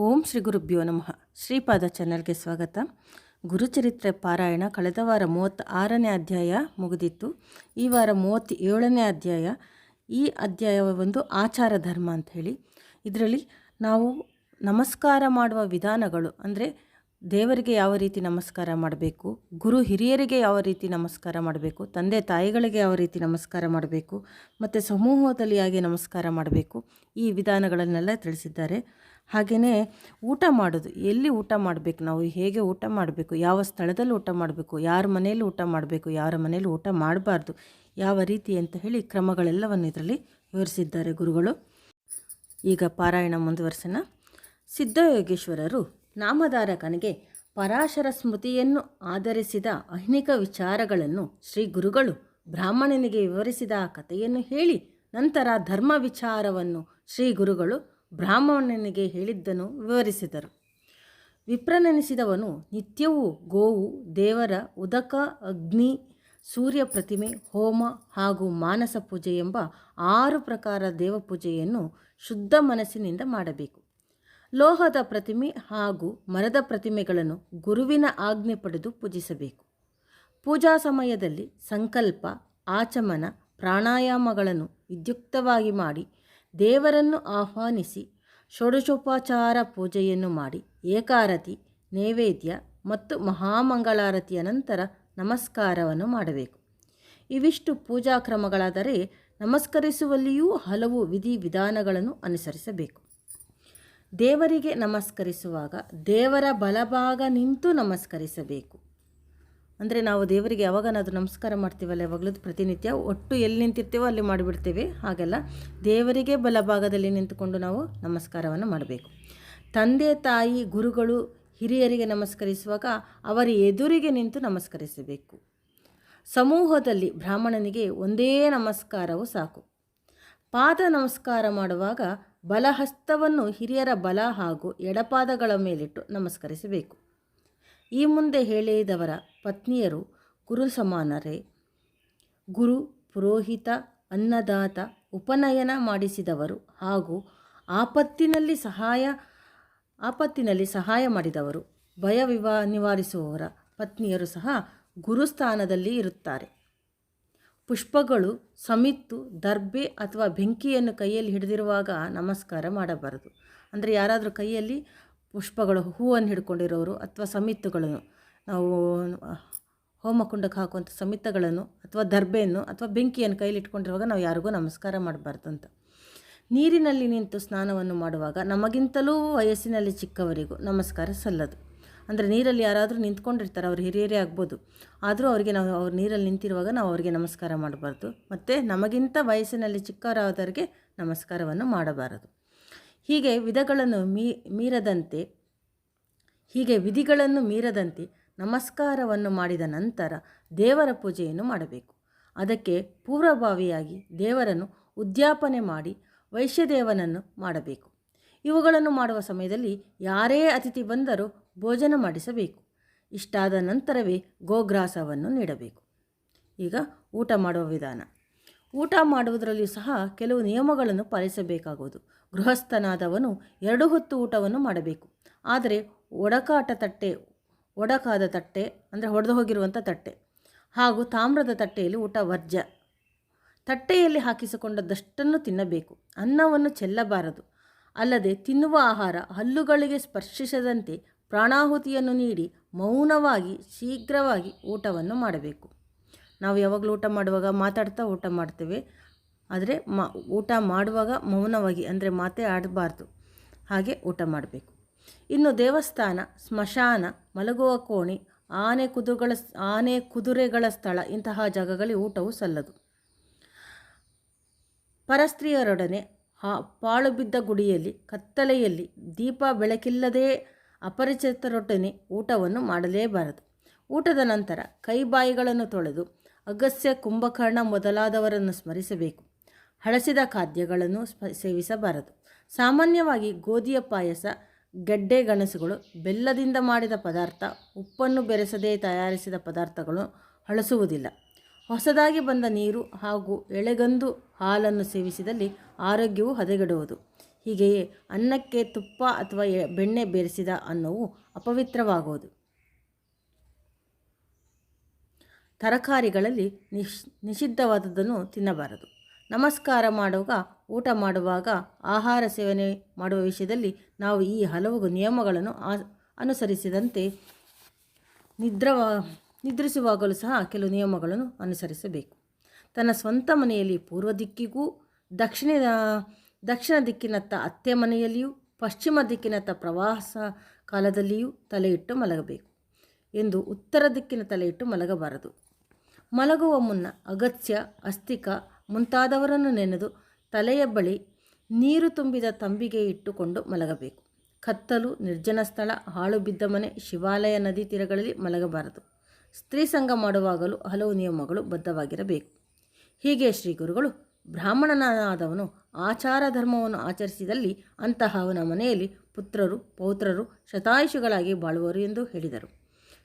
ಓಂ ಶ್ರೀ ಗುರುಭ್ಯೋ ನಮಃ. ಶ್ರೀಪಾದ ಚಾನಲ್ಗೆ ಸ್ವಾಗತ. ಗುರುಚರಿತ್ರೆ ಪಾರಾಯಣ ಕಳೆದ ವಾರ ಮೂವತ್ತ ಆರನೇ ಅಧ್ಯಾಯ ಮುಗಿದಿತ್ತು. ಈ ವಾರ ಮೂವತ್ತ ಏಳನೇ ಅಧ್ಯಾಯ. ಈ ಅಧ್ಯಾಯ ಒಂದು ಆಚಾರ ಧರ್ಮ ಅಂತ ಹೇಳಿ. ಇದರಲ್ಲಿ ನಾವು ನಮಸ್ಕಾರ ಮಾಡುವ ವಿಧಾನಗಳು ಅಂದರೆ ದೇವರಿಗೆ ಯಾವ ರೀತಿ ನಮಸ್ಕಾರ ಮಾಡಬೇಕು? ಗುರು ಹಿರಿಯರಿಗೆ ಯಾವ ರೀತಿ ನಮಸ್ಕಾರ ಮಾಡಬೇಕು? ತಂದೆ ತಾಯಿಗಳಿಗೆ ಯಾವ ರೀತಿ ನಮಸ್ಕಾರ ಮಾಡಬೇಕು? ಮತ್ತು ಸಮೂಹದಲ್ಲಿ ಹೇಗೆ ನಮಸ್ಕಾರ ಮಾಡಬೇಕು? ಈ ವಿಧಾನಗಳನ್ನೆಲ್ಲ ತಿಳಿಸಿದ್ದಾರೆ. ಹಾಗೆಯೇ ಊಟ ಮಾಡೋದು, ಎಲ್ಲಿ ಊಟ ಮಾಡಬೇಕು ನಾವು? ಹೇಗೆ ಊಟ ಮಾಡಬೇಕು? ಯಾವ ಸ್ಥಳದಲ್ಲಿ ಊಟ ಮಾಡಬೇಕು? ಯಾರ ಮನೆಯಲ್ಲಿ ಊಟ ಮಾಡಬೇಕು? ಯಾರ ಮನೆಯಲ್ಲಿ ಊಟ ಮಾಡಬಾರ್ದು? ಯಾವ ರೀತಿ ಅಂತ ಹೇಳಿ ಕ್ರಮಗಳೆಲ್ಲವನ್ನು ಇದರಲ್ಲಿ ವಿವರಿಸಿದ್ದಾರೆ ಗುರುಗಳು. ಈಗ ಪಾರಾಯಣ ಮುಂದುವರ್ಸೋಣ. ಸಿದ್ಧಯೋಗೇಶ್ವರರು ನಾಮಧಾರಕನಿಗೆ ಪರಾಶರ ಸ್ಮೃತಿಯನ್ನು ಆಧರಿಸಿದ ಅಹ್ನಿಕ ವಿಚಾರಗಳನ್ನು ಶ್ರೀ ಗುರುಗಳು ಬ್ರಾಹ್ಮಣನಿಗೆ ವಿವರಿಸಿದ ಕಥೆಯನ್ನು ಹೇಳಿ ನಂತರ ಧರ್ಮ ವಿಚಾರವನ್ನು ಶ್ರೀ ಗುರುಗಳು ಬ್ರಾಹ್ಮಣನಿಗೆ ಹೇಳಿದ್ದನ್ನು ವಿವರಿಸಿದರು. ವಿಪ್ರನೆನಿಸಿದವನು ನಿತ್ಯವೂ ಗೋವು, ದೇವರ ಉದಕ, ಅಗ್ನಿ, ಸೂರ್ಯ ಪ್ರತಿಮೆ, ಹೋಮ ಹಾಗೂ ಮಾನಸ ಪೂಜೆ ಎಂಬ ಆರು ಪ್ರಕಾರ ದೇವಪೂಜೆಯನ್ನು ಶುದ್ಧ ಮನಸ್ಸಿನಿಂದ ಮಾಡಬೇಕು. ಲೋಹದ ಪ್ರತಿಮೆ ಹಾಗೂ ಮರದ ಪ್ರತಿಮೆಗಳನ್ನು ಗುರುವಿನ ಆಜ್ಞೆ ಪಡೆದು ಪೂಜಿಸಬೇಕು. ಪೂಜಾ ಸಮಯದಲ್ಲಿ ಸಂಕಲ್ಪ, ಆಚಮನ, ಪ್ರಾಣಾಯಾಮಗಳನ್ನು ವಿದ್ಯುಕ್ತವಾಗಿ ಮಾಡಿ ದೇವರನ್ನು ಆಹ್ವಾನಿಸಿ ಷೋಡಶೋಪಚಾರ ಪೂಜೆಯನ್ನು ಮಾಡಿ ಏಕಾರತಿ, ನೈವೇದ್ಯ ಮತ್ತು ಮಹಾಮಂಗಳಾರತಿಯ ನಂತರ ನಮಸ್ಕಾರವನ್ನು ಮಾಡಬೇಕು. ಇವಿಷ್ಟು ಪೂಜಾ ಕ್ರಮಗಳಾದರೆ ನಮಸ್ಕರಿಸುವಲ್ಲಿಯೂ ಹಲವು ವಿಧಿ ವಿಧಾನಗಳನ್ನು ಅನುಸರಿಸಬೇಕು. ದೇವರಿಗೆ ನಮಸ್ಕರಿಸುವಾಗ ದೇವರ ಬಲಭಾಗ ನಿಂತು ನಮಸ್ಕರಿಸಬೇಕು. ಅಂದರೆ ನಾವು ದೇವರಿಗೆ ಯಾವಾಗನಾದರೂ ನಮಸ್ಕಾರ ಮಾಡ್ತೀವಲ್ಲ, ಯಾವಾಗಲೂ ಪ್ರತಿನಿತ್ಯ ಒಟ್ಟು ಎಲ್ಲಿ ನಿಂತಿರ್ತೀವೋ ಅಲ್ಲಿ ಮಾಡಿಬಿಡ್ತೇವೆ, ಹಾಗೆಲ್ಲ ದೇವರಿಗೆ ಬಲಭಾಗದಲ್ಲಿ ನಿಂತುಕೊಂಡು ನಾವು ನಮಸ್ಕಾರವನ್ನು ಮಾಡಬೇಕು. ತಂದೆ, ತಾಯಿ, ಗುರುಗಳು, ಹಿರಿಯರಿಗೆ ನಮಸ್ಕರಿಸುವಾಗ ಅವರ ಎದುರಿಗೆ ನಿಂತು ನಮಸ್ಕರಿಸಬೇಕು. ಸಮೂಹದಲ್ಲಿ ಬ್ರಾಹ್ಮಣನಿಗೆ ಒಂದೇ ನಮಸ್ಕಾರವು ಸಾಕು. ಪಾದ ನಮಸ್ಕಾರ ಮಾಡುವಾಗ ಬಲಹಸ್ತವನ್ನು ಹಿರಿಯರ ಬಲ ಹಾಗೂ ಎಡಪಾದಗಳ ಮೇಲಿಟ್ಟು ನಮಸ್ಕರಿಸಬೇಕು. ಈ ಮುಂದೆ ಹೇಳಿದವರ ಪತ್ನಿಯರು ಗುರು ಸಮಾನರೇ, ಗುರು ಪುರೋಹಿತ, ಅನ್ನದಾತ, ಉಪನಯನ ಮಾಡಿಸಿದವರು ಹಾಗೂ ಆಪತ್ತಿನಲ್ಲಿ ಸಹಾಯ ಆಪತ್ತಿನಲ್ಲಿ ಸಹಾಯ ಮಾಡಿದವರು ಭಯ ವಿವಾ ನಿವಾರಿಸುವವರ ಪತ್ನಿಯರು ಸಹ ಗುರುಸ್ಥಾನದಲ್ಲಿ ಇರುತ್ತಾರೆ. ಪುಷ್ಪಗಳು ಸಮಿತ್ತು, ದರ್ಬೆ ಅಥವಾ ಬೆಂಕಿಯನ್ನು ಕೈಯಲ್ಲಿ ಹಿಡಿದಿರುವಾಗ ನಮಸ್ಕಾರ ಮಾಡಬಾರದು. ಅಂದರೆ ಯಾರಾದರೂ ಕೈಯಲ್ಲಿ ಪುಷ್ಪಗಳು, ಹೂವನ್ನು ಹಿಡ್ಕೊಂಡಿರೋರು ಅಥವಾ ಸಮಿತ್ತುಗಳನ್ನು, ನಾವು ಹೋಮಕುಂಡಕ್ಕೆ ಹಾಕುವಂಥ ಸಮಿತ್ತಗಳನ್ನು ಅಥವಾ ದರ್ಬೆಯನ್ನು ಅಥವಾ ಬೆಂಕಿಯನ್ನು ಕೈಯಲ್ಲಿ ಇಟ್ಕೊಂಡಿರುವಾಗ ನಾವು ಯಾರಿಗೂ ನಮಸ್ಕಾರ ಮಾಡಬಾರ್ದು ಅಂತ. ನೀರಿನಲ್ಲಿ ನಿಂತು ಸ್ನಾನವನ್ನು ಮಾಡುವಾಗ ನಮಗಿಂತಲೂ ವಯಸ್ಸಿನಲ್ಲಿ ಚಿಕ್ಕವರಿಗೂ ನಮಸ್ಕಾರ ಸಲ್ಲದು. ಅಂದರೆ ನೀರಲ್ಲಿ ಯಾರಾದರೂ ನಿಂತ್ಕೊಂಡಿರ್ತಾರೆ, ಅವ್ರು ಹಿರಿಯರೇ ಆಗ್ಬೋದು. ಆದರೂ ಅವರಿಗೆ ನಾವು ಅವ್ರು ನೀರಲ್ಲಿ ನಿಂತಿರುವಾಗ ನಾವು ಅವರಿಗೆ ನಮಸ್ಕಾರ ಮಾಡಬಾರ್ದು. ಮತ್ತು ನಮಗಿಂತ ವಯಸ್ಸಿನಲ್ಲಿ ಚಿಕ್ಕವರಾದವರಿಗೆ ನಮಸ್ಕಾರವನ್ನು ಮಾಡಬಾರದು. ಹೀಗೆ ವಿಧಗಳನ್ನು ಮೀ, ಮೀರದಂತೆ, ಹೀಗೆ ವಿಧಿಗಳನ್ನು ಮೀರದಂತೆ ನಮಸ್ಕಾರವನ್ನು ಮಾಡಿದ ನಂತರ ದೇವರ ಪೂಜೆಯನ್ನು ಮಾಡಬೇಕು. ಅದಕ್ಕೆ ಪೂರ್ವಭಾವಿಯಾಗಿ ದೇವರನ್ನು ಉದ್ಯಾಪನೆ ಮಾಡಿ ವೈಶ್ಯದೇವನನ್ನು ಮಾಡಬೇಕು. ಇವುಗಳನ್ನು ಮಾಡುವ ಸಮಯದಲ್ಲಿ ಯಾರೇ ಅತಿಥಿ ಬಂದರೂ ಭೋಜನ ಮಾಡಿಸಬೇಕು. ಇಷ್ಟಾದ ನಂತರವೇ ಗೋಗ್ರಾಸವನ್ನು ನೀಡಬೇಕು. ಈಗ ಊಟ ಮಾಡುವ ವಿಧಾನ. ಊಟ ಮಾಡುವುದರಲ್ಲಿಯೂ ಸಹ ಕೆಲವು ನಿಯಮಗಳನ್ನು ಪಾಲಿಸಬೇಕಾಗುವುದು. ಗೃಹಸ್ಥನಾದವನು ಎರಡು ಹೊತ್ತು ಊಟವನ್ನು ಮಾಡಬೇಕು. ಆದರೆ ಒಡಕಾಟ ತಟ್ಟೆ, ಒಡಕಾದ ತಟ್ಟೆ ಅಂದರೆ ಹೊಡೆದು ಹೋಗಿರುವಂಥ ತಟ್ಟೆ ಹಾಗೂ ತಾಮ್ರದ ತಟ್ಟೆಯಲ್ಲಿ ಊಟ ವರ್ಜ್ಯ. ತಟ್ಟೆಯಲ್ಲಿ ಹಾಕಿಸಿಕೊಂಡದ್ದಷ್ಟನ್ನು ತಿನ್ನಬೇಕು. ಅನ್ನವನ್ನು ಚೆಲ್ಲಬಾರದು. ಅಲ್ಲದೆ ತಿನ್ನುವ ಆಹಾರ ಹಲ್ಲುಗಳಿಗೆ ಸ್ಪರ್ಶಿಸದಂತೆ ಪ್ರಾಣಾಹುತಿಯನ್ನು ನೀಡಿ ಮೌನವಾಗಿ ಶೀಘ್ರವಾಗಿ ಊಟವನ್ನು ಮಾಡಬೇಕು. ನಾವು ಯಾವಾಗಲೂ ಊಟ ಮಾಡುವಾಗ ಮಾತಾಡ್ತಾ ಊಟ ಮಾಡ್ತೇವೆ. ಆದರೆ ಮಾ, ಊಟ ಮಾಡುವಾಗ ಮೌನವಾಗಿ ಅಂದರೆ ಮಾತೇ ಆಡಬಾರ್ದು. ಹಾಗೆ ಊಟ ಮಾಡಬೇಕು. ಇನ್ನು ದೇವಸ್ಥಾನ, ಸ್ಮಶಾನ, ಮಲಗುವ ಕೋಣೆ, ಆನೆ ಕುದುರೆಗಳ ಆನೆ ಕುದುರೆಗಳ ಸ್ಥಳ ಇಂತಹ ಜಾಗಗಳಲ್ಲಿ ಊಟವು ಸಲ್ಲದು. ಪರಸ್ತ್ರೀಯರೊಡನೆ ಹಾ ಪಾಳುಬಿದ್ದ ಗುಡಿಯಲ್ಲಿ, ಕತ್ತಲೆಯಲ್ಲಿ ದೀಪ ಬೆಳಕಿಲ್ಲದೆ ಅಪರಿಚಿತರೊಟ್ಟನೆ ಊಟವನ್ನು ಮಾಡಲೇಬಾರದು. ಊಟದ ನಂತರ ಕೈಬಾಯಿಗಳನ್ನು ತೊಳೆದು ಅಗಸ್ಯ ಕುಂಭಕರ್ಣ ಮೊದಲಾದವರನ್ನು ಸ್ಮರಿಸಬೇಕು. ಹಳಸಿದ ಖಾದ್ಯಗಳನ್ನು ಸೇವಿಸಬಾರದು. ಸಾಮಾನ್ಯವಾಗಿ ಗೋಧಿಯ ಪಾಯಸ, ಗೆಡ್ಡೆ ಗೆಣಸುಗಳು, ಬೆಲ್ಲದಿಂದ ಮಾಡಿದ ಪದಾರ್ಥ, ಉಪ್ಪನ್ನು ಬೆರೆಸದೇ ತಯಾರಿಸಿದ ಪದಾರ್ಥಗಳು ಹಳಸುವುದಿಲ್ಲ ಹೊಸದಾಗಿ ಬಂದ ನೀರು ಹಾಗೂ ಎಳೆಗಂದು ಹಾಲನ್ನು ಸೇವಿಸಿದಲ್ಲಿ ಆರೋಗ್ಯವು ಹದಗೆಡುವುದು. ಹೀಗೆಯೇ ಅನ್ನಕ್ಕೆ ತುಪ್ಪ ಅಥವಾ ಬೆಣ್ಣೆ ಬೆರೆಸಿದ ಅನ್ನವು ಅಪವಿತ್ರವಾಗುವುದು. ತರಕಾರಿಗಳಲ್ಲಿ ನಿಶ್, ನಿಷಿದ್ಧವಾದದ್ದನ್ನು ತಿನ್ನಬಾರದು. ನಮಸ್ಕಾರ ಮಾಡುವಾಗ, ಊಟ ಮಾಡುವಾಗ, ಆಹಾರ ಸೇವನೆ ಮಾಡುವ ವಿಷಯದಲ್ಲಿ ನಾವು ಈ ಹಲವು ನಿಯಮಗಳನ್ನು ಅನುಸರಿಸಿದಂತೆ ನಿದ್ರವ ನಿದ್ರಿಸುವಾಗಲೂ ಸಹ ಕೆಲವು ನಿಯಮಗಳನ್ನು ಅನುಸರಿಸಬೇಕು. ತನ್ನ ಸ್ವಂತ ಮನೆಯಲ್ಲಿ ಪೂರ್ವ ದಿಕ್ಕಿಗೂ, ದಕ್ಷಿಣ ದಕ್ಷಿಣ ದಿಕ್ಕಿನತ್ತ ಅತ್ತೆ ಮನೆಯಲ್ಲಿಯೂ, ಪಶ್ಚಿಮ ದಿಕ್ಕಿನತ್ತ ಪ್ರವಾಸ ಕಾಲದಲ್ಲಿಯೂ ತಲೆಯಿಟ್ಟು ಮಲಗಬೇಕು ಎಂದು ಉತ್ತರ ದಿಕ್ಕಿನ ತಲೆಯಿಟ್ಟು ಮಲಗಬಾರದು. ಮಲಗುವ ಮುನ್ನ ಅಗತ್ಯ ಅಸ್ತಿಕ ಮುಂತಾದವರನ್ನು ನೆನೆದು ತಲೆಯ ಬಳಿ ನೀರು ತುಂಬಿದ ತಂಬಿಗೆ ಇಟ್ಟುಕೊಂಡು ಮಲಗಬೇಕು. ಕತ್ತಲು ನಿರ್ಜನ ಸ್ಥಳ, ಹಾಳು ಬಿದ್ದ ಮನೆ, ಶಿವಾಲಯ ನದಿ ತೀರಗಳಲ್ಲಿ ಮಲಗಬಾರದು. ಸ್ತ್ರೀ ಸಂಘ ಮಾಡುವಾಗಲೂ ಹಲವು ನಿಯಮಗಳು ಬದ್ಧವಾಗಿರಬೇಕು. ಹೀಗೆ ಶ್ರೀ ಗುರುಗಳು ಬ್ರಾಹ್ಮಣನಾದವನು ಆಚಾರ ಧರ್ಮವನ್ನು ಆಚರಿಸಿದಲ್ಲಿ ಅಂತಹವನ ಮನೆಯಲ್ಲಿ ಪುತ್ರರು, ಪೌತ್ರರು, ಶತಾಯುಷಿಗಳಾಗಿ ಬಾಳುವರು ಎಂದು ಹೇಳಿದರು.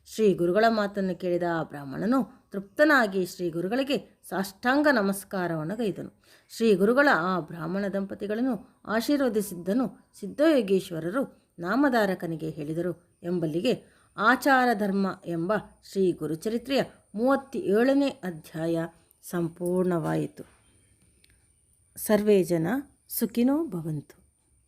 ಶ್ರೀ ಗುರುಗಳ ಮಾತನ್ನು ಕೇಳಿದ ಆ ಬ್ರಾಹ್ಮಣನು ತೃಪ್ತನಾಗಿ ಶ್ರೀ ಗುರುಗಳಿಗೆ ಸಾಷ್ಟಾಂಗ ನಮಸ್ಕಾರವನ್ನು ಗೈದನು. ಶ್ರೀ ಗುರುಗಳ ಆ ಬ್ರಾಹ್ಮಣ ದಂಪತಿಗಳನ್ನು ಆಶೀರ್ವದಿಸಿದ್ದನು ಸಿದ್ಧಯೋಗೇಶ್ವರರು ನಾಮಧಾರಕನಿಗೆ ಹೇಳಿದರು ಎಂಬಲ್ಲಿಗೆ ಆಚಾರ ಧರ್ಮ ಎಂಬ ಶ್ರೀ ಗುರುಚರಿತ್ರೆಯ ಮೂವತ್ತೇಳನೇ ಅಧ್ಯಾಯ ಸಂಪೂರ್ಣವಾಯಿತು. ಸರ್ವೇ ಜನ ಸುಖಿನೋ ಭವಂತು.